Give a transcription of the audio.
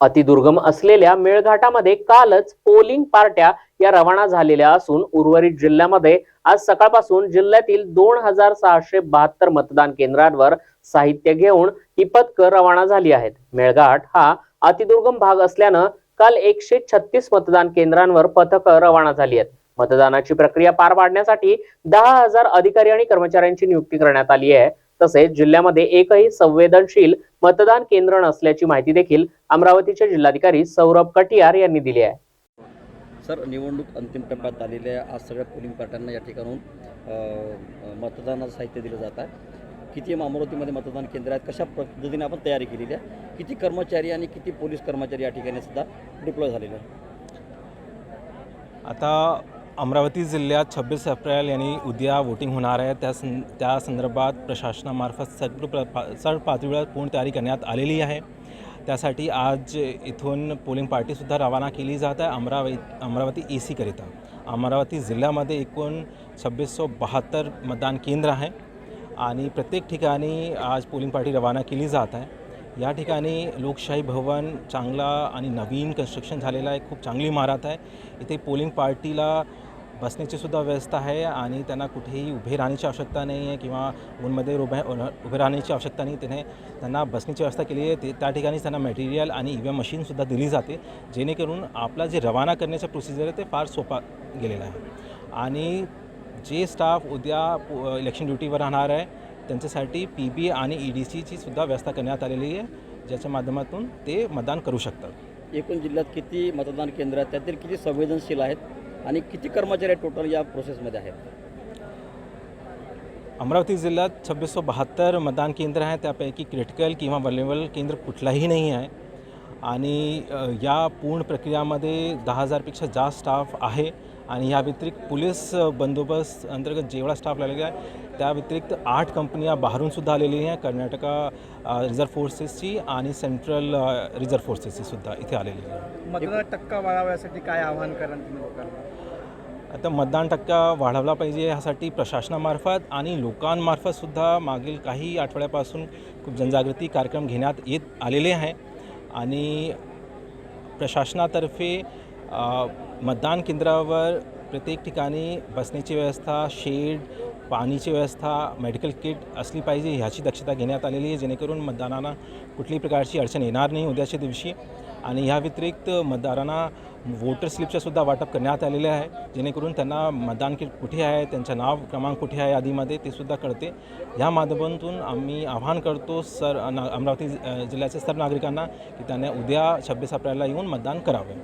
अतिदुर्गम असलेल्या मेळघाटामध्ये कालच पोलिंग पार्ट्या या रवाना झालेल्या असून उर्वरित जिल्ह्यामध्ये आज सकाळपासून जिल्ह्यातील दोन हजार सहाशे बहात्तर मतदान केंद्रांवर साहित्य घेऊन ही पथकं रवाना झाली आहेत. मेळघाट हा अतिदुर्गम भाग असल्यानं काल एकशे छत्तीस मतदान केंद्रांवर पथकं रवाना झाली आहेत. मतदानाची प्रक्रिया पार पाडण्यासाठी दहा हजार अधिकारी आणि कर्मचाऱ्यांची नियुक्ती करण्यात आली आहे. तसेच जिल्ह्यामध्ये एकही संवेदनशील मतदान केंद्र नसल्याची माहिती देखील अमरावतीचे जिल्हाधिकारी सौरभ कटियार यांनी दिली आहे. सर निवडणूक अंतिम टप्प्यात आलेल्या आहे. आज सगळ्या पोलिंग पार्ट्यांना या ठिकाणून मतदानाचं साहित्य दिलं जात आहे. किती अमरावतीमध्ये मतदान केंद्र आहेत? कशा पद्धतीने आपण तयारी केलेली आहे? किती कर्मचारी आणि किती पोलीस कर्मचारी या ठिकाणी सुद्धा डिप्लॉय झालेले आहेत? आता अमरावती जिल्ह्यात छब्बीस एप्रिल यांनी उद्या वोटिंग होणार आहे. त्या सं त्या संदर्भात प्रशासनामार्फत सर्व प्र पा सर्व पातळीवर पूर्ण तयारी करण्यात आलेली आहे. त्यासाठी आज इथून पोलिंग पार्टीसुद्धा रवाना केली जात आहे. अमरावती अमरावती ए सीकरिता अमरावती जिल्ह्यामध्ये एकूण छब्बीसशे बहात्तर मतदान केंद्र आहे आणि प्रत्येक ठिकाणी आज पोलिंग पार्टी रवाना केली जात आहे. या ठिकाणी लोकशाही भवन चांगला आणि नवीन कन्स्ट्रक्शन झालेला आहे. खूप चांगली इमारत आहे. इथे पोलिंग पार्टीला बसण्याची सुद्धा व्यवस्था आहे आणि त्यांना कुठेही उभे राहण्याची आवश्यकता नाही आहे किंवा ऊनमध्ये उभे उभे राहण्याची आवश्यकता नाही. त्याने त्यांना बसण्याची व्यवस्था केली आहे. ते त्या ठिकाणी त्यांना मटेरियल आणि ई व्ही मशीनसुद्धा दिली जाते. जेणेकरून आपला जे रवाना करण्याचं प्रोसिजर आहे ते फार सोपा गेलेला आहे. आणि जे स्टाफ उद्या इलेक्शन ड्युटीवर राहणार आहे त्यांच्यासाठी पी बी आणि ई डी सीची सुद्धा व्यवस्था करण्यात आलेली आहे ज्याच्या माध्यमातून ते मतदान करू शकतात. एकूण जिल्ह्यात किती मतदान केंद्र आहेत? त्यातील किती संवेदनशील आहेत? आणि किती कर्मचारी टोटल या प्रोसेसमध्ये आहेत? अमरावती जिल्ह्यात छब्बीसशे बहात्तर मतदान केंद्र आहे त्यापैकी क्रिटिकल किंवा वलेबल केंद्र कुठलाही नाही आहे. आणि या पूर्ण प्रक्रियामध्ये दहा हजारपेक्षा जास्त स्टाफ आहे. आणि या व्यतिरिक्त पोलीस बंदोबस्त अंतर्गत जेवढा स्टाफ लागलेला आहे त्या व्यतिरिक्त आठ कंपन्या बाहेरूनसुद्धा आलेली आहे. कर्नाटका रिझर्व्ह फोर्सेसची आणि सेंट्रल रिझर्व्ह फोर्सेसची सुद्धा इथे आलेली आहे. मतदान टक्का वाढाव्यासाठी काय आव्हान कराल तुम्ही लोकांना? आता मतदान टक्का वाढवला पाहिजे यासाठी प्रशासनामार्फत आणि लोकांमार्फतसुद्धा मागील काही आठवड्यापासून खूप जनजागृती कार्यक्रम घेण्यात येत आलेले आहे. आणि प्रशासनातर्फे मतदान केंद्रावर प्रत्येक ठिकाणी बसण्याची व्यवस्था शेड पाणीची व्यवस्था मेडिकल किट असली पाहिजे ह्याची दक्षता घेण्यात आलेली आहे. जेणेकरून मतदारांना कुठल्याही प्रकारची अडचण येणार नाही उद्याच्या दिवशी. आणि ह्या व्यतिरिक्त मतदारांना वोटर स्लिपचं सुद्धा वाटप करण्यात आलेले आहे. जेणेकरून त्यांना मतदान किट कुठे आहे त्यांचं नाव क्रमांक कुठे आहे यादीमध्ये ते सुद्धा कळते. ह्या माध्यमातून आम्ही आवाहन करतो सर ना अमरावती जिल्ह्याच्या सर्व नागरिकांना की त्यांना उद्या छब्बीस एप्रिलला येऊन मतदान करावे.